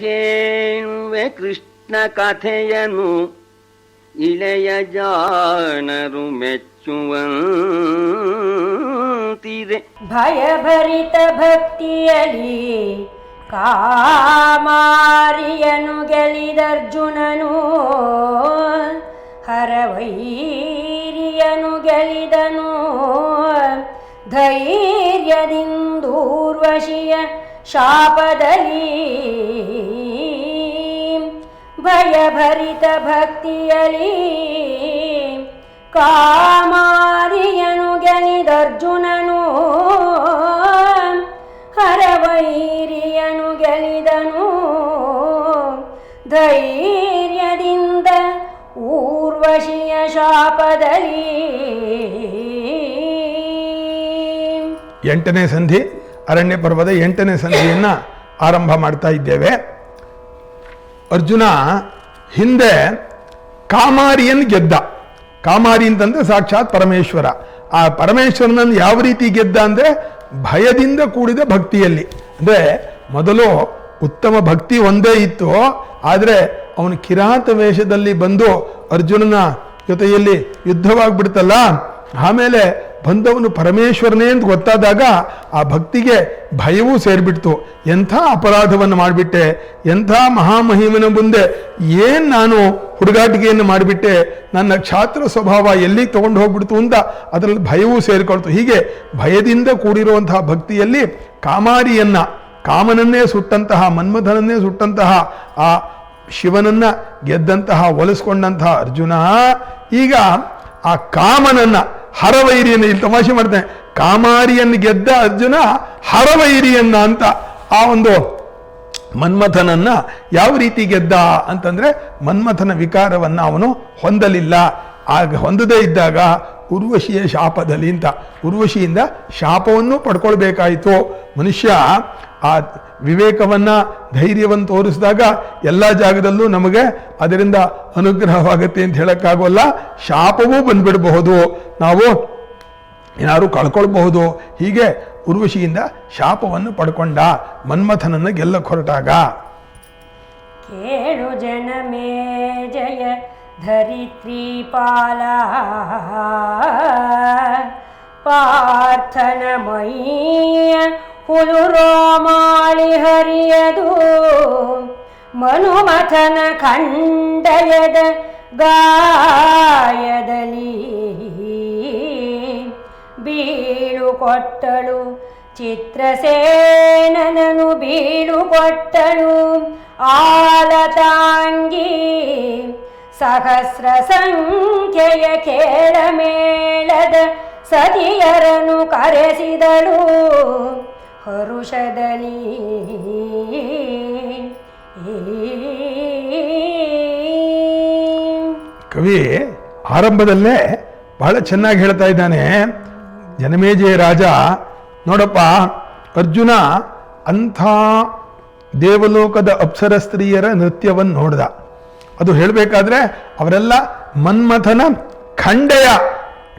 ಹೇಳುವೆ ಕೃಷ್ಣ ಕಥೆಯನು ಇಳೆಯ ಜಾಣರು ಮೆಚ್ಚುವಂತಿದೆ. ಭಯಭರಿತ ಭಕ್ತಿಯಲಿ ಕಾಮಾರಿಯನು ಗೆಲಿದರ್ಜುನನು ಹರವೈರಿಯನು ಗೆಲಿದನು ಧೈರ್ಯದಿಂದೂರ್ವಶಿಯ ಶಾಪದಲ್ಲಿ ಭಯಭರಿತ ಭಕ್ತಿಯಲಿ ಕಾಮಾರಿಯನು ಗೆಲಿದರ್ಜುನನು ಹರವೈರಿಯನು ಗೆಲಿದನು ಧೈರ್ಯದಿಂದ ಊರ್ವಶಿಯ ಶಾಪದಲ್ಲಿ. ಎಂಟನೇ ಸಂಧಿ. ಅರಣ್ಯ ಪರ್ವದ ಎಂಟನೇ ಸಂಧಿಯನ್ನು ಆರಂಭ ಮಾಡ್ತಾ ಇದ್ದೇವೆ. ಅರ್ಜುನ ಹಿಂದೆ ಕಾಮಾರಿಯನ್ನು ಗೆದ್ದ. ಕಾಮಾರಿ ಅಂತಂದ್ರೆ ಸಾಕ್ಷಾತ್ ಪರಮೇಶ್ವರ. ಆ ಪರಮೇಶ್ವರನನ್ನು ಯಾವ ರೀತಿ ಗೆದ್ದ ಅಂದ್ರೆ ಭಯದಿಂದ ಕೂಡಿದ ಭಕ್ತಿಯಲ್ಲಿ. ಅಂದ್ರೆ ಮೊದಲು ಉತ್ತಮ ಭಕ್ತಿ ಒಂದೇ ಇತ್ತು. ಆದರೆ ಅವನು ಕಿರಾತ ವೇಷದಲ್ಲಿ ಬಂದು ಅರ್ಜುನನ ಜೊತೆಯಲ್ಲಿ ಯುದ್ಧವಾಗ್ಬಿಡ್ತಲ್ಲ. ಆಮೇಲೆ ಬಂದವನು ಪರಮೇಶ್ವರನೇ ಅಂತ ಗೊತ್ತಾದಾಗ ಆ ಭಕ್ತಿಗೆ ಭಯವೂ ಸೇರಿಬಿಡ್ತು. ಎಂಥ ಅಪರಾಧವನ್ನು ಮಾಡಿಬಿಟ್ಟೆ, ಎಂಥ ಮಹಾಮಹಿಮನ ಮುಂದೆ ಏನು ನಾನು ಹುಡುಗಾಟಿಕೆಯನ್ನು ಮಾಡಿಬಿಟ್ಟೆ, ನನ್ನ ಕ್ಷಾತ್ರ ಸ್ವಭಾವ ಎಲ್ಲಿಗೆ ತಗೊಂಡು ಹೋಗ್ಬಿಡ್ತು ಅಂತ ಅದರಲ್ಲಿ ಭಯವೂ ಸೇರಿಕೊಳ್ತು. ಹೀಗೆ ಭಯದಿಂದ ಕೂಡಿರುವಂತಹ ಭಕ್ತಿಯಲ್ಲಿ ಕಾಮಾರಿಯನ್ನ, ಕಾಮನನ್ನೇ ಸುಟ್ಟಂತಹ, ಮನ್ಮಥನನ್ನೇ ಸುಟ್ಟಂತಹ ಆ ಶಿವನನ್ನು ಗೆದ್ದಂತಹ, ಒಲಿಸ್ಕೊಂಡಂತಹ ಅರ್ಜುನ, ಈಗ ಆ ಕಾಮನನ್ನ ಹರವೈರಿಯನ್ನು ಇಲ್ಲಿ ತಮಾಷೆ ಮಾಡ್ತಾನೆ ಕಾಮಾರಿಯನ್ನು ಗೆದ್ದ ಅರ್ಜುನ ಹರವೈರಿಯನ್ನ ಅಂತ ಆ ಒಂದು ಮನ್ಮಥನನ್ನ ಯಾವ ರೀತಿ ಗೆದ್ದ ಅಂತಂದ್ರೆ ಮನ್ಮಥನ ವಿಕಾರವನ್ನ ಅವನು ಹೊಂದಲಿಲ್ಲ. ಆಗ ಹೊಂದದೇ ಇದ್ದಾಗ ಉರ್ವಶಿಯ ಶಾಪದಲ್ಲಿ ಅಂತ, ಉರ್ವಶಿಯಿಂದ ಶಾಪವನ್ನು ಪಡ್ಕೊಳ್ಬೇಕಾಯಿತು. ಮನುಷ್ಯ ಆ ವಿವೇಕವನ್ನು ಧೈರ್ಯವನ್ನು ತೋರಿಸಿದಾಗ ಎಲ್ಲ ಜಾಗದಲ್ಲೂ ನಮಗೆ ಅದರಿಂದ ಅನುಗ್ರಹವಾಗುತ್ತೆ ಅಂತ ಹೇಳೋಕ್ಕಾಗೋಲ್ಲ. ಶಾಪವೂ ಬಂದ್ಬಿಡಬಹುದು. ನಾವು ಏನಾದರೂ ಕಳ್ಕೊಳ್ಬಹುದು. ಹೀಗೆ ಉರ್ವಶಿಯಿಂದ ಶಾಪವನ್ನು ಪಡ್ಕೊಂಡ ಮನ್ಮಥನನ್ನು ಗೆಲ್ಲ ಹೊರಟಾಗ ಕೇಳು ಜನಮೇ ಜಯ ಧರಿತ್ರಿ ಪಾಲ. ಪಾರ್ಥನ ಮೈಯ ಹುಲು ರೋಮಾಳಿ ಹರಿಯದು. ಮನುಮಥನ ಖಂಡಯದ ಗಾಯದಲ್ಲಿ ಬೀಳು ಕೊಟ್ಟಳು. ಚಿತ್ರಸೇನನನು ಬೀಳು ಕೊಟ್ಟಳು. ಆಲತಾಂಗಿ ಸಹಸ್ರ ಸಂಖ್ಯೆಯ ಕೇಳಮೇಳದ ಸತಿಯರನು ಕರೆಸಿದಳು. ಹರುಷದಲ್ಲಿ ಕವಿ, ಆರಂಭದಲ್ಲೇ ಬಹಳ ಚೆನ್ನಾಗಿ ಹೇಳ್ತಾ ಇದ್ದಾನೆ. ಜನಮೇಜಯ ರಾಜ, ನೋಡಪ್ಪ, ಅರ್ಜುನ ಅಂಥ ದೇವಲೋಕದ ಅಪ್ಸರ ಸ್ತ್ರೀಯರ ನೃತ್ಯವನ್ನು ನೋಡ್ದ. ಅದು ಹೇಳಬೇಕಾದ್ರೆ ಅವರೆಲ್ಲ ಮನ್ಮಥನ ಖಂಡೆಯ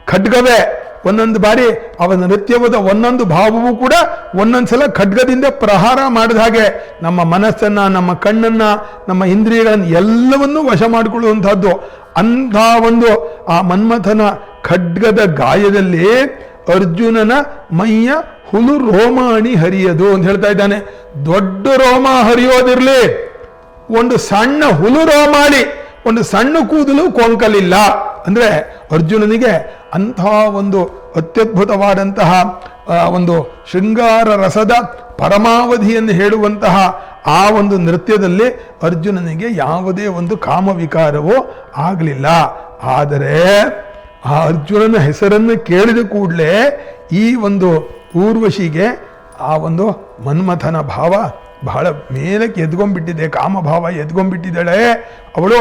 ಖಡ್ಗವೇ. ಒಂದೊಂದು ಬಾರಿ ಅವನ ನೃತ್ಯವಾದ ಒಂದೊಂದು ಭಾವವೂ ಕೂಡ ಒಂದೊಂದು ಸಲ ಖಡ್ಗದಿಂದ ಪ್ರಹಾರ ಮಾಡಿದ ಹಾಗೆ ನಮ್ಮ ಮನಸ್ಸನ್ನ, ನಮ್ಮ ಕಣ್ಣನ್ನ, ನಮ್ಮ ಇಂದ್ರಿಯಗಳನ್ನು ಎಲ್ಲವನ್ನೂ ವಶ ಮಾಡಿಕೊಳ್ಳುವಂಥದ್ದು ಅಂಥ ಒಂದು ಆ ಮನ್ಮಥನ ಖಡ್ಗದ ಗಾಯದಲ್ಲಿ ಅರ್ಜುನನ ಮೈಯ ಹುಲು ರೋಮಾಣಿ ಹರಿಯದು ಅಂತ ಹೇಳ್ತಾ ಇದ್ದಾನೆ. ದೊಡ್ಡ ರೋಮ ಹರಿಯೋದಿರಲಿ. ಒಂದು ಸಣ್ಣ ಹುಲು ರೋಮಾಳಿ ಒಂದು ಸಣ್ಣ ಕೂದಲು ಕೊಂಕಲಿಲ್ಲ. ಅಂದ್ರೆ ಅರ್ಜುನನಿಗೆ ಅಂಥ ಒಂದು ಅತ್ಯದ್ಭುತವಾದಂತಹ ಒಂದು ಶೃಂಗಾರ ರಸದ ಪರಮಾವಧಿಯನ್ನು ಹೇಳುವಂತಹ ಆ ಒಂದು ನೃತ್ಯದಲ್ಲಿ ಅರ್ಜುನನಿಗೆ ಯಾವುದೇ ಒಂದು ಕಾಮವಿಕಾರವೂ ಆಗಲಿಲ್ಲ. ಆದರೆ ಆ ಅರ್ಜುನನ ಹೆಸರನ್ನು ಕೇಳಿದ ಕೂಡಲೇ ಈ ಒಂದು ಊರ್ವಶಿಗೆ ಆ ಒಂದು ಮನ್ಮಥನ ಭಾವ ಬಹಳ ಮೇಲಕ್ಕೆ ಎದ್ಕೊಂಡ್ಬಿಟ್ಟಿದೆ, ಕಾಮಭಾವ ಎದ್ಕೊಂಡ್ಬಿಟ್ಟಿದ್ದಾಳೆ. ಅವಳು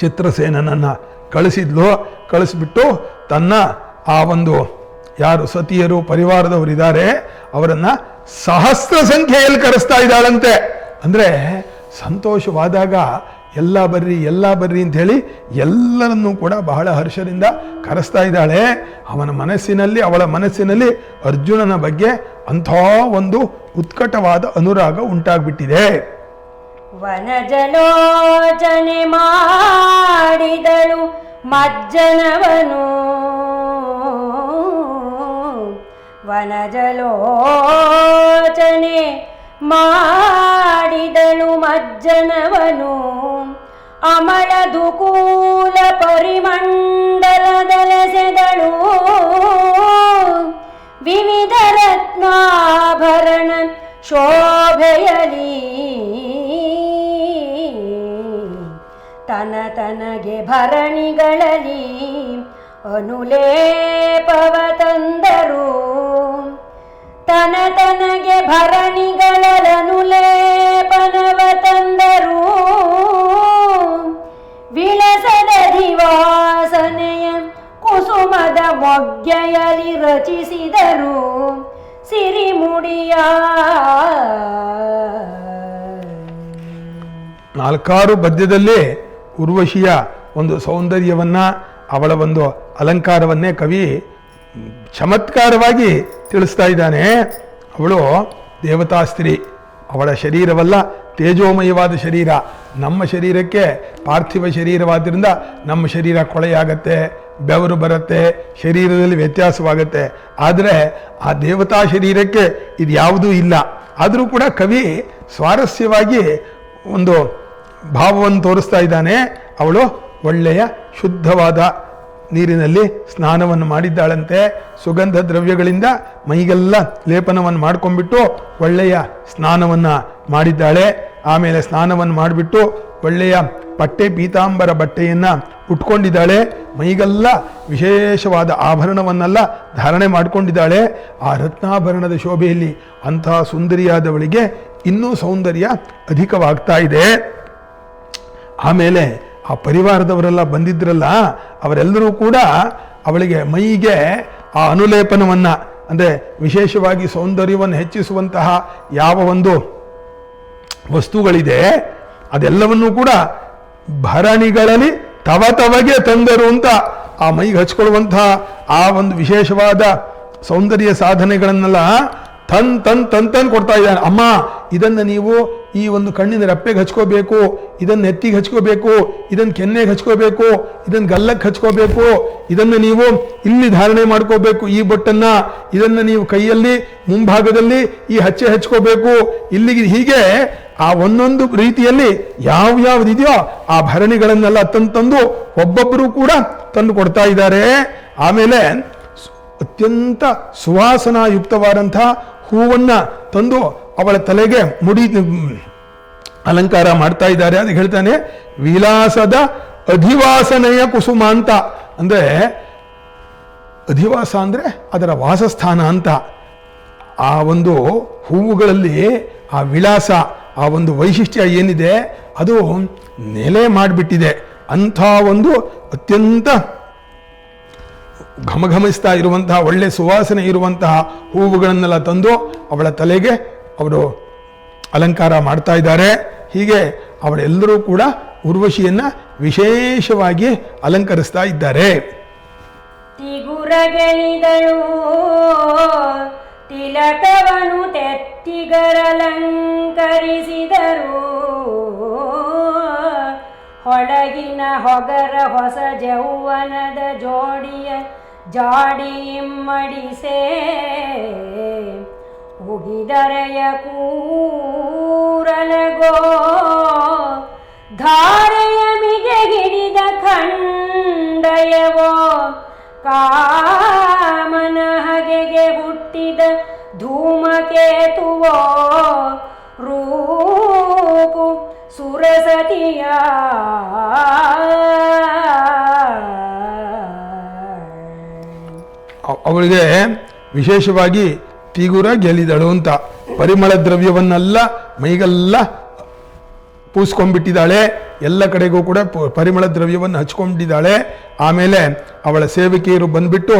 ಚಿತ್ರಸೇನನನ್ನು ಕಳಿಸಿದ್ಲು, ಕಳಿಸ್ಬಿಟ್ಟು ತನ್ನ ಆ ಒಂದು ಯಾರು ಸತಿಯರು, ಪರಿವಾರದವರಿದ್ದಾರೆ, ಅವರನ್ನ ಸಹಸ್ರ ಸಂಖ್ಯೆಯಲ್ಲಿ ಕರೆಸ್ತಾ ಇದ್ದಾಳಂತೆ. ಅಂದ್ರೆ ಸಂತೋಷವಾದಾಗ ಎಲ್ಲ ಬರ್ರಿ ಎಲ್ಲ ಬರ್ರಿ ಅಂತ ಹೇಳಿ ಎಲ್ಲರನ್ನೂ ಕೂಡ ಬಹಳ ಹರ್ಷದಿಂದ ಕರೆಸ್ತಾ ಇದ್ದಾಳೆ. ಅವನ ಮನಸ್ಸಿನಲ್ಲಿ, ಅವಳ ಮನಸ್ಸಿನಲ್ಲಿ ಅರ್ಜುನನ ಬಗ್ಗೆ ಅಂಥ ಒಂದು ಉತ್ಕಟವಾದ ಅನುರಾಗ ಉಂಟಾಗ್ಬಿಟ್ಟಿದೆ. ವನಜಲೋಚನೆ ಮಾಡಿದಳು ಮಜ್ಜನವನು. ವನಜಲೋಚನೆ ಮಾಡಿದಳು ಮಜ್ಜನವನು. ಅಮಳದು ಕೂಲ ಪರಿಮಂಡಲದಲೆಸೆದಳು ವಿವಿಧ ರತ್ನಾಭರಣ ಶೋಭೆಯಲಿ ತನಗೆ ಭರಣಿಗಳಲ್ಲಿ ಅನುಲೇಪವ ತಂದರು. ತನ ತನಗೆ ಭರಣಿಗಳನುಲೇಪನವ ತಂದರು. ವಿಳಸದ ದಿವಾಸನೆಯ ಕುಸುಮದ ಮೊಗ್ಗೆಯಲ್ಲಿ ರಚಿಸಿದರು. ಸಿರಿಮುಡಿಯ ನಾಲ್ಕಾರು ಪದ್ಯದಲ್ಲಿ ಉರ್ವಶಿಯ ಒಂದು ಸೌಂದರ್ಯವನ್ನು, ಅವಳ ಒಂದು ಅಲಂಕಾರವನ್ನೇ ಕವಿ ಚಮತ್ಕಾರವಾಗಿ ತಿಳಿಸ್ತಾ ಇದ್ದಾನೆ. ಅವಳು ದೇವತಾ ಸ್ತ್ರೀ ಅವಳ ಶರೀರವಲ್ಲ ತೇಜೋಮಯವಾದ ಶರೀರ. ನಮ್ಮ ಶರೀರಕ್ಕೆ ಪಾರ್ಥಿವ ಶರೀರವಾದ್ದರಿಂದ ನಮ್ಮ ಶರೀರ ಕೊಳೆಯಾಗತ್ತೆ, ಬೆವರು ಬರುತ್ತೆ, ಶರೀರದಲ್ಲಿ ವ್ಯತ್ಯಾಸವಾಗುತ್ತೆ. ಆದರೆ ಆ ದೇವತಾ ಶರೀರಕ್ಕೆ ಇದು ಯಾವುದೂ ಇಲ್ಲ. ಆದರೂ ಕೂಡ ಕವಿ ಸ್ವಾರಸ್ಯವಾಗಿ ಒಂದು ಭಾವವನ್ನು ತೋರಿಸ್ತಾ ಇದ್ದಾನೆ. ಅವಳು ಒಳ್ಳೆಯ ಶುದ್ಧವಾದ ನೀರಿನಲ್ಲಿ ಸ್ನಾನವನ್ನು ಮಾಡಿದ್ದಾಳಂತೆ. ಸುಗಂಧ ದ್ರವ್ಯಗಳಿಂದ ಮೈಗೆಲ್ಲ ಲೇಪನವನ್ನು ಮಾಡ್ಕೊಂಡ್ಬಿಟ್ಟು ಒಳ್ಳೆಯ ಸ್ನಾನವನ್ನು ಮಾಡಿದ್ದಾಳೆ. ಆಮೇಲೆ ಸ್ನಾನವನ್ನು ಮಾಡಿಬಿಟ್ಟು ಒಳ್ಳೆಯ ಪಟ್ಟೆ ಪೀತಾಂಬರ ಬಟ್ಟೆಯನ್ನು ಉಟ್ಕೊಂಡಿದ್ದಾಳೆ. ಮೈಗೆಲ್ಲ ವಿಶೇಷವಾದ ಆಭರಣವನ್ನೆಲ್ಲ ಧಾರಣೆ ಮಾಡಿಕೊಂಡಿದ್ದಾಳೆ. ಆ ರತ್ನಾಭರಣದ ಶೋಭೆಯಲ್ಲಿ ಅಂತಹ ಸುಂದರಿಯಾದವಳಿಗೆ ಇನ್ನೂ ಸೌಂದರ್ಯ ಅಧಿಕವಾಗ್ತಾ ಇದೆ. ಆಮೇಲೆ ಆ ಪರಿವಾರದವರೆಲ್ಲ ಬಂದಿದ್ರಲ್ಲ, ಅವರೆಲ್ಲರೂ ಕೂಡ ಅವಳಿಗೆ ಮೈಗೆ ಆ ಅನುಲೇಪನವನ್ನು, ಅಂದರೆ ವಿಶೇಷವಾಗಿ ಸೌಂದರ್ಯವನ್ನು ಹೆಚ್ಚಿಸುವಂತಹ ಯಾವ ಒಂದು ವಸ್ತುಗಳಿದೆ, ಅದೆಲ್ಲವನ್ನೂ ಕೂಡ ಭರಣಿಗಳಲ್ಲಿ ತವ ತವಗೆ ತಂದರು ಅಂತ ಆ ಮೈಗೆ ಹಚ್ಕೊಳ್ಳುವಂತಹ ಆ ಒಂದು ವಿಶೇಷವಾದ ಸೌಂದರ್ಯ ಸಾಧನೆಗಳನ್ನೆಲ್ಲ ತನ್ ತನ್ ತನ್ ತನ್ ಕೊಡ್ತಾ ಇದ್ದಾನೆ ಅಮ್ಮ, ಇದನ್ನು ನೀವು ಈ ಒಂದು ಕಣ್ಣಿನ ರೆಪ್ಪೆಗೆ ಹಚ್ಕೋಬೇಕು, ಇದನ್ನು ನೆತ್ತಿಗೆ ಹಚ್ಕೋಬೇಕು, ಇದನ್ನು ಕೆನ್ನೆಗೆ ಹಚ್ಕೋಬೇಕು, ಇದನ್ನು ಗಲ್ಲಕ್ಕೆ ಹಚ್ಕೋಬೇಕು, ಇದನ್ನು ನೀವು ಇಲ್ಲಿ ಧಾರಣೆ ಮಾಡ್ಕೋಬೇಕು. ಈ ಬೊಟ್ಟನ್ನ ಇದನ್ನು ನೀವು ಕೈಯಲ್ಲಿ, ಮುಂಭಾಗದಲ್ಲಿ ಈ ಹಚ್ಚೆ ಹಚ್ಕೋಬೇಕು. ಇಲ್ಲಿಗೆ ಹೀಗೆ ಆ ಒಂದೊಂದು ರೀತಿಯಲ್ಲಿ ಯಾವ ಯಾವ್ದಿದೆಯೋ ಆ ಭರಣಿಗಳನ್ನೆಲ್ಲ ತಂದು ಒಬ್ಬೊಬ್ಬರು ಕೂಡ ತಂದು ಕೊಡ್ತಾ ಇದ್ದಾರೆ. ಆಮೇಲೆ ಅತ್ಯಂತ ಸುವಾಸನಾಯುಕ್ತವಾದಂಥ ಹೂವನ್ನ ತಂದು ಅವಳ ತಲೆಗೆ ಮುಡಿ, ಅಲಂಕಾರ ಮಾಡ್ತಾ ಇದ್ದಾರೆ ಅದಕ್ಕೆ ಹೇಳ್ತಾನೆ. ವಿಲಾಸದ ಅಧಿವಾಸನೆಯ ಕುಸುಮ ಅಂತ. ಅಂದ್ರೆ ಅಧಿವಾಸ ಅಂದ್ರೆ ಅದರ ವಾಸಸ್ಥಾನ ಅಂತ. ಆ ಒಂದು ಹೂವುಗಳಲ್ಲಿ ಆ ವಿಳಾಸ, ಆ ಒಂದು ವೈಶಿಷ್ಟ್ಯ ಏನಿದೆ, ಅದು ನೆಲೆ ಮಾಡಿಬಿಟ್ಟಿದೆ. ಅಂಥ ಒಂದು ಅತ್ಯಂತ ಘಮಘಮಿಸ್ತಾ ಇರುವಂತಹ, ಒಳ್ಳೆ ಸುವಾಸನೆ ಇರುವಂತಹ ಹೂವುಗಳನ್ನೆಲ್ಲ ತಂದು ಅವಳ ತಲೆಗೆ ಅವರು ಅಲಂಕಾರ ಮಾಡ್ತಾ ಇದ್ದಾರೆ. ಹೀಗೆ ಅವರೆಲ್ಲರೂ ಕೂಡ ಉರ್ವಶಿಯನ್ನ ವಿಶೇಷವಾಗಿ ಅಲಂಕರಿಸ್ತಾ ಇದ್ದಾರೆ. ತಿಗುರಗೆಳಿದಳು ತಿಲಕವನು ತೆತ್ತಿಗರಲಂಕರಿಸಿದರು. ಹೊಳಗಿನ ಹೊಗರ ಹೊಸ ಜೌವನದ ಜೋಡಿಯ ಜಾಡಿ ಮಡಿಸೆ ಉಗಿದರೆಯ ಕೂರಲಗೋ ಧಾರೆಯ ಮಿಗೆಗಿಡಿದ ಖಂಡಯವೋ ಕಾಮನ ಹಗೆಗೆ ಹುಟ್ಟಿದ ಧೂಮಕೇತುವೋ ರೂಪು ಸುರಸತಿಯ ಅವ್- ಅವಳಿಗೆ ವಿಶೇಷವಾಗಿ ತೀಗುರ ಗೆಲಿದಳು ಅಂತ. ಪರಿಮಳ ದ್ರವ್ಯವನ್ನೆಲ್ಲ, ಮೈಗೆಲ್ಲ ಪೂಸ್ಕೊಂಡ್ಬಿಟ್ಟಿದ್ದಾಳೆ. ಎಲ್ಲ ಕಡೆಗೂ ಕೂಡ ಪರಿಮಳ ದ್ರವ್ಯವನ್ನು ಹಚ್ಕೊಂಡಿದ್ದಾಳೆ. ಆಮೇಲೆ ಅವಳ ಸೇವಕಿಯರು ಬಂದ್ಬಿಟ್ಟು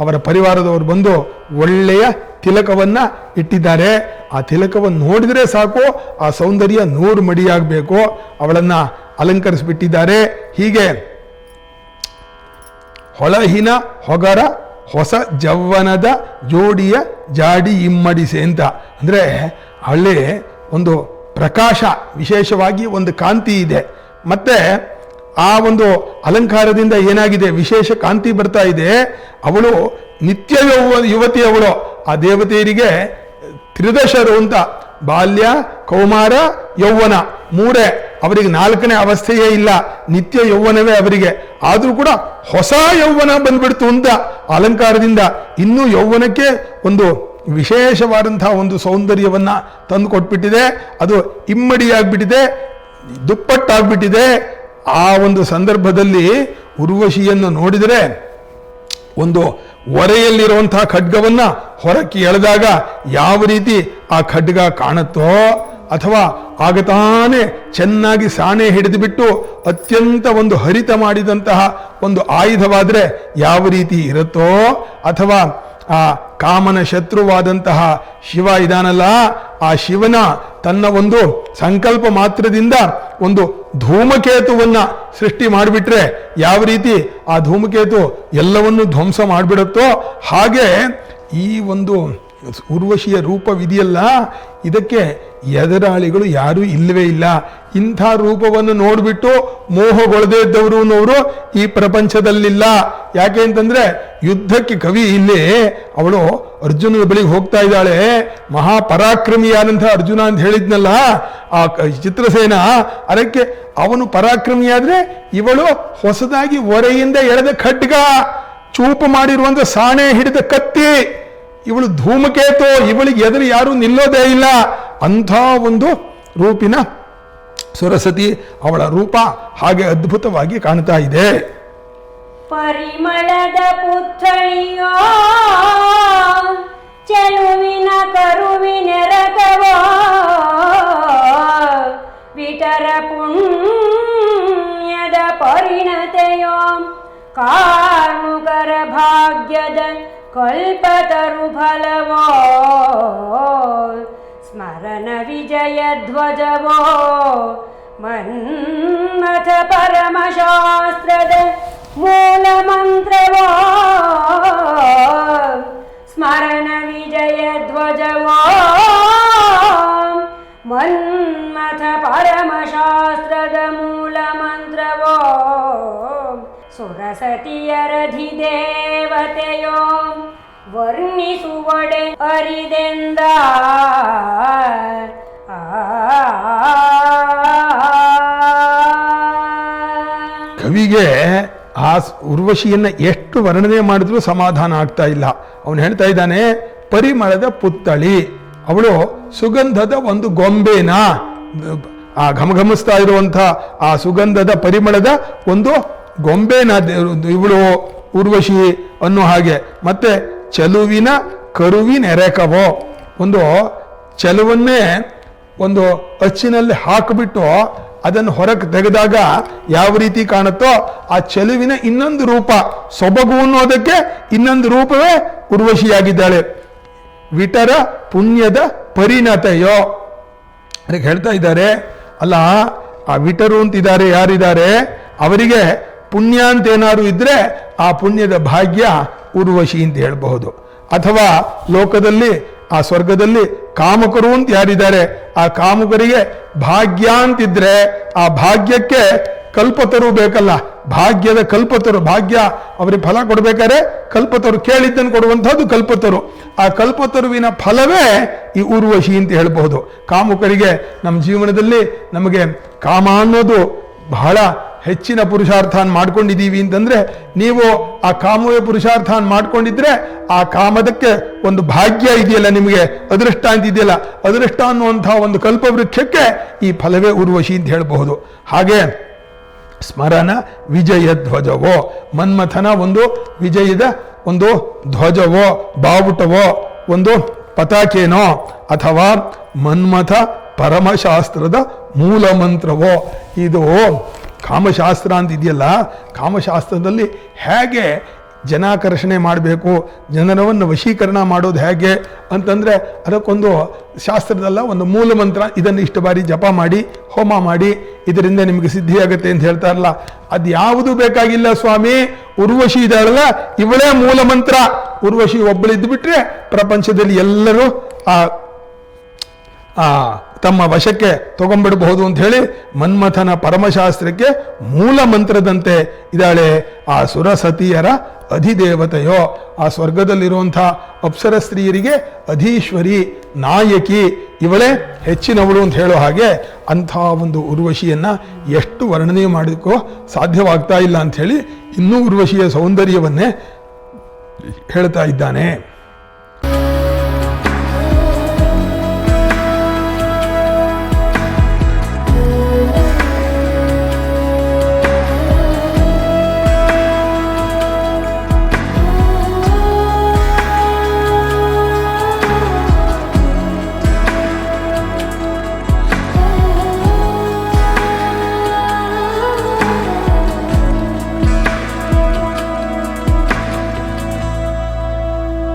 ಅವರ ಪರಿವಾರದವರು ಬಂದು ಒಳ್ಳೆಯ ತಿಲಕವನ್ನ ಇಟ್ಟಿದ್ದಾರೆ. ಆ ತಿಲಕವನ್ನು ನೋಡಿದರೆ ಸಾಕು, ಆ ಸೌಂದರ್ಯ ನೂರು ಮಡಿಯಾಗಬೇಕು ಅವಳನ್ನ ಅಲಂಕರಿಸಿಬಿಟ್ಟಿದ್ದಾರೆ. ಹೀಗೆ ಹೊಳಹಿನ ಹೊಗರ ಹೊಸ ಜವ್ವನದ ಜೋಡಿಯ ಜಾಡಿ ಇಮ್ಮಡಿಸೆ ಅಂತ. ಅಂದರೆ ಅಲ್ಲಿ ಒಂದು ಪ್ರಕಾಶ ವಿಶೇಷವಾಗಿ ಒಂದು ಕಾಂತಿ ಇದೆ. ಮತ್ತೆ ಆ ಒಂದು ಅಲಂಕಾರದಿಂದ ಏನಾಗಿದೆ ವಿಶೇಷ ಕಾಂತಿ ಬರ್ತಾ ಇದೆ. ಅವಳು ನಿತ್ಯ ಯೌವ ಯುವತಿ ಅವಳು ಆ ದೇವತೆಯರಿಗೆ ತ್ರಿದಶರು ಅಂತ. ಬಾಲ್ಯ, ಕೌಮಾರ, ಯೌವನ. ಮೂರೇ ಅವರಿಗೆ ನಾಲ್ಕನೇ ಅವಸ್ಥೆಯೇ ಇಲ್ಲ. ನಿತ್ಯ ಯೌವನವೇ ಅವರಿಗೆ. ಆದರೂ ಕೂಡ ಹೊಸ ಯೌವನ ಬಂದ್ಬಿಡ್ತು ಅಂತ ಅಲಂಕಾರದಿಂದ ಇನ್ನೂ ಯೌವನಕ್ಕೆ ಒಂದು ವಿಶೇಷವಾದಂತಹ ಒಂದು ಸೌಂದರ್ಯವನ್ನ ತಂದು ಕೊಟ್ಬಿಟ್ಟಿದೆ ಅದು ಇಮ್ಮಡಿಯಾಗ್ಬಿಟ್ಟಿದೆ, ದುಪ್ಪಟ್ಟಾಗ್ಬಿಟ್ಟಿದೆ. ಆ ಒಂದು ಸಂದರ್ಭದಲ್ಲಿ ಉರ್ವಶಿಯನ್ನು ನೋಡಿದರೆ ಒಂದು ಒರೆಯಲ್ಲಿರುವಂತಹ ಖಡ್ಗವನ್ನ ಹೊರಕ್ಕೆ ಎಳೆದಾಗ ಯಾವ ರೀತಿ ಆ ಖಡ್ಗ ಕಾಣುತ್ತೋ ಅಥವಾ ಆಗತಾನೆ ಚೆನ್ನಾಗಿ ಸಾಣೆ ಹಿಡಿದುಬಿಟ್ಟು ಅತ್ಯಂತ ಒಂದು ಹರಿತ ಮಾಡಿದಂತಹ ಒಂದು ಆಯುಧವಾದರೆ ಯಾವ ರೀತಿ ಇರುತ್ತೋ ಅಥವಾ ಆ ಕಾಮನ ಶತ್ರುವಾದಂತಹ ಶಿವ ಇದಾನಲ್ಲ, ಆ ಶಿವನ ತನ್ನ ಒಂದು ಸಂಕಲ್ಪ ಮಾತ್ರದಿಂದ ಒಂದು ಧೂಮಕೇತುವನ್ನ ಸೃಷ್ಟಿ ಮಾಡಿಬಿಟ್ರೆ ಯಾವ ರೀತಿ ಆ ಧೂಮಕೇತು ಎಲ್ಲವನ್ನು ಧ್ವಂಸ ಮಾಡಿಬಿಡುತ್ತೋ ಹಾಗೆ ಈ ಒಂದು ಉರ್ವಶಿಯ ರೂಪವಿದೆಯಲ್ಲ, ಇದಕ್ಕೆ ಎದುರಾಳಿಗಳು ಯಾರೂ ಇಲ್ಲವೇ ಇಲ್ಲ. ಇಂಥ ರೂಪವನ್ನು ನೋಡಿಬಿಟ್ಟು ಮೋಹಗೊಳ್ಳದೇ ಇದ್ದವರು ಅನ್ನೋರು ಈ ಪ್ರಪಂಚದಲ್ಲಿಲ್ಲ. ಯಾಕೆ ಅಂತಂದ್ರೆ ಯುದ್ಧಕ್ಕೆ ಕವಿ ಇಲ್ಲಿ ಅವಳು ಅರ್ಜುನನ ಬಳಿಗೆ ಹೋಗ್ತಾ ಇದ್ದಾಳೆ. ಮಹಾಪರಾಕ್ರಮಿಯಾದಂಥ ಅರ್ಜುನ ಅಂತ ಹೇಳಿದ್ನಲ್ಲ, ಆ ಚಿತ್ರಸೇನ, ಅದಕ್ಕೆ ಅವನು ಪರಾಕ್ರಮಿಯಾದ್ರೆ ಇವಳು ಹೊಸದಾಗಿ ಒರೆಯಿಂದ ಎಳೆದ ಖಡ್ಗ, ಚೂಪು ಮಾಡಿರುವಂತ ಸಾಣೆ ಹಿಡಿದ ಕತ್ತಿ. ಇವಳು ಧೂಮಕೇತು, ಇವಳಿಗೆ ಎದುರು ಯಾರು ನಿಲ್ಲೋದೇ ಇಲ್ಲ. ಅಂಥ ಒಂದು ರೂಪಿನ ಸರಸ್ವತಿ ಅವಳ ರೂಪ ಹಾಗೆ ಅದ್ಭುತವಾಗಿ ಕಾಣ್ತಾ ಇದೆ. ಪರಿಮಳದ ಪುತ್ಥಳಿಯೋ ಚೆಲುವಿನ ಕರುವಿನೆರಕವೋ ವಿಟರ ಪುಣ್ಯದ ಪರಿಣತೆಯೋ ಕಾರ್ಮುಕರ ಭಾಗ್ಯದ ಕಲ್ಪತರು ಫಲವೋ स्मरणविजयध्वजवो। मन्मथ परमशास्त्रद मूलमन्त्रवो। स्मरणविजयध्वजवो। मन्मथ परमशास्त्रद मूलमन्त्रवो। सुरसतियरधिदेवतयो ವರ್ಣಿಸುವಡೆ ಅರಿದೆಂದ. ಕವಿಗೆ ಆ ಉರ್ವಶಿಯನ್ನು ಎಷ್ಟು ವರ್ಣನೆ ಮಾಡಿದ್ರೂ ಸಮಾಧಾನ ಆಗ್ತಾ ಇಲ್ಲ. ಅವನು ಹೇಳ್ತಾ ಇದ್ದಾನೆ, ಪರಿಮಳದ ಪುತ್ತಳಿ ಅವಳು ಸುಗಂಧದ ಒಂದು ಗೊಂಬೆನ. ಆ ಘಮಘಮಿಸ್ತಾ ಇರುವಂಥ ಆ ಸುಗಂಧದ ಪರಿಮಳದ ಒಂದು ಗೊಂಬೆನ, ಇವಳು ಉರ್ವಶಿ ಅನ್ನೋ ಹಾಗೆ. ಮತ್ತೆ ಚಲುವಿನ ಕರುವಿನೆರೆಕವೋ ಒಂದು ಚಲುವನ್ನೇ ಒಂದು ಅಚ್ಚಿನಲ್ಲಿ ಹಾಕಿಬಿಟ್ಟು ಅದನ್ನು ಹೊರಗೆ ತೆಗೆದಾಗ ಯಾವ ರೀತಿ ಕಾಣುತ್ತೋ ಆ ಚೆಲುವಿನ ಇನ್ನೊಂದು ರೂಪ, ಸೊಬಗು ಅನ್ನೋದಕ್ಕೆ ಇನ್ನೊಂದು ರೂಪವೇ ಉರ್ವಶಿಯಾಗಿದ್ದಾಳೆ. ವಿಟರ ಪುಣ್ಯದ ಪರಿಣತೆಯೋ. ಅದಕ್ಕೆ ಹೇಳ್ತಾ ಇದ್ದಾರೆ, ಅಲ್ಲ, ಆ ವಿಟರು ಅಂತಿದ್ದಾರೆ, ಯಾರಿದ್ದಾರೆ? ಅವರಿಗೆ ಪುಣ್ಯ ಅಂತ ಏನಾದ್ರು ಇದ್ರೆ ಆ ಪುಣ್ಯದ ಭಾಗ್ಯ ಉರ್ವಶಿ ಅಂತ ಹೇಳಬಹುದು. ಅಥವಾ ಲೋಕದಲ್ಲಿ, ಆ ಸ್ವರ್ಗದಲ್ಲಿ ಕಾಮಕರು ಅಂತ ಯಾರಿದ್ದಾರೆ, ಆ ಕಾಮಕರಿಗೆ ಭಾಗ್ಯ ಅಂತಿದ್ರೆ ಆ ಭಾಗ್ಯಕ್ಕೆ ಕಲ್ಪತರು ಬೇಕಲ್ಲ. ಭಾಗ್ಯದ ಕಲ್ಪತರು, ಭಾಗ್ಯ ಅವರಿಗೆ ಫಲ ಕೊಡ್ಬೇಕಾದ್ರೆ ಕಲ್ಪತರು ಕೇಳಿದ್ದನ್ನು ಕೊಡುವಂಥದ್ದು ಕಲ್ಪತರು. ಆ ಕಲ್ಪತರುವಿನ ಫಲವೇ ಈ ಉರ್ವಶಿ ಅಂತ ಹೇಳಬಹುದು. ಕಾಮುಕರಿಗೆ ನಮ್ಮ ಜೀವನದಲ್ಲಿ ನಮಗೆ ಕಾಮ ಅನ್ನೋದು ಬಹಳ ಹೆಚ್ಚಿನ ಪುರುಷಾರ್ಥಾನ್ ಮಾಡ್ಕೊಂಡಿದ್ದೀವಿ ಅಂತಂದ್ರೆ ನೀವು ಆ ಕಾಮವೇ ಪುರುಷಾರ್ಥಾನ್ ಮಾಡ್ಕೊಂಡಿದ್ರೆ ಆ ಕಾಮದಕ್ಕೆ ಒಂದು ಭಾಗ್ಯ ಇದೆಯಲ್ಲ ನಿಮಗೆ, ಅದೃಷ್ಟ ಅಂತ ಇದೆಯಲ್ಲ, ಅದೃಷ್ಟ ಅನ್ನುವಂಥ ಒಂದು ಕಲ್ಪವೃಕ್ಷಕ್ಕೆ ಈ ಫಲವೇ ಉರ್ವಶಿ ಅಂತ ಹೇಳಬಹುದು. ಹಾಗೆ ಸ್ಮರಣ ವಿಜಯ ಧ್ವಜವೋ, ಮನ್ಮಥನ ಒಂದು ವಿಜಯದ ಒಂದು ಧ್ವಜವೋ, ಬಾವುಟವೋ, ಒಂದು ಪತಾಕೇನೋ, ಅಥವಾ ಮನ್ಮಥ ಪರಮಶಾಸ್ತ್ರದ ಮೂಲ ಮಂತ್ರವೋ, ಇದು ಕಾಮಶಾಸ್ತ್ರ ಅಂತ ಇದೆಯಲ್ಲ, ಕಾಮಶಾಸ್ತ್ರದಲ್ಲಿ ಹೇಗೆ ಜನಾಕರ್ಷಣೆ ಮಾಡಬೇಕು ಜನರವನ್ನು ವಶೀಕರಣ ಮಾಡೋದು ಹೇಗೆ ಅಂತಂದರೆ ಅದಕ್ಕೊಂದು ಶಾಸ್ತ್ರದಲ್ಲ ಒಂದು ಮೂಲ ಮಂತ್ರ, ಇದನ್ನು ಇಷ್ಟು ಬಾರಿ ಜಪ ಮಾಡಿ, ಹೋಮ ಮಾಡಿ, ಇದರಿಂದ ನಿಮಗೆ ಸಿದ್ಧಿಯಾಗುತ್ತೆ ಅಂತ ಹೇಳ್ತಾರಲ್ಲ. ಅದು ಯಾವುದು ಬೇಕಾಗಿಲ್ಲ ಸ್ವಾಮಿ, ಉರ್ವಶಿ ಇದ್ದಾಳಲ್ಲ, ಇವಳೇ ಮೂಲ ಮಂತ್ರ. ಉರ್ವಶಿ ಒಬ್ಬಳಿದ್ದು ಬಿಟ್ಟರೆ ಪ್ರಪಂಚದಲ್ಲಿ ಎಲ್ಲರೂ ಆ ಆ, ತಮ್ಮ ವಶಕ್ಕೆ ತಗೊಂಡ್ಬಿಡಬಹುದು ಅಂತ ಹೇಳಿ ಮನ್ಮಥನ ಪರಮಶಾಸ್ತ್ರಕ್ಕೆ ಮೂಲ ಮಂತ್ರದಂತೆ ಇದ್ದಾಳೆ ಆ ಸುರಸತಿಯರ ಅಧಿದೇವತೆಯೋ. ಆ ಸ್ವರ್ಗದಲ್ಲಿರುವಂಥ ಅಪ್ಸರ ಸ್ತ್ರೀಯರಿಗೆ ಅಧೀಶ್ವರಿ, ನಾಯಕಿ, ಇವಳೇ ಹೆಚ್ಚಿನವಳು ಅಂತ ಹೇಳೋ ಹಾಗೆ ಅಂಥ ಒಂದು ಉರ್ವಶಿಯನ್ನು ಎಷ್ಟು ವರ್ಣನೆ ಮಾಡೋಕ್ಕೋ ಸಾಧ್ಯವಾಗ್ತಾ ಇಲ್ಲ ಅಂಥೇಳಿ ಇನ್ನೂ ಉರ್ವಶಿಯ ಸೌಂದರ್ಯವನ್ನೇ ಹೇಳ್ತಾ ಇದ್ದಾನೆ.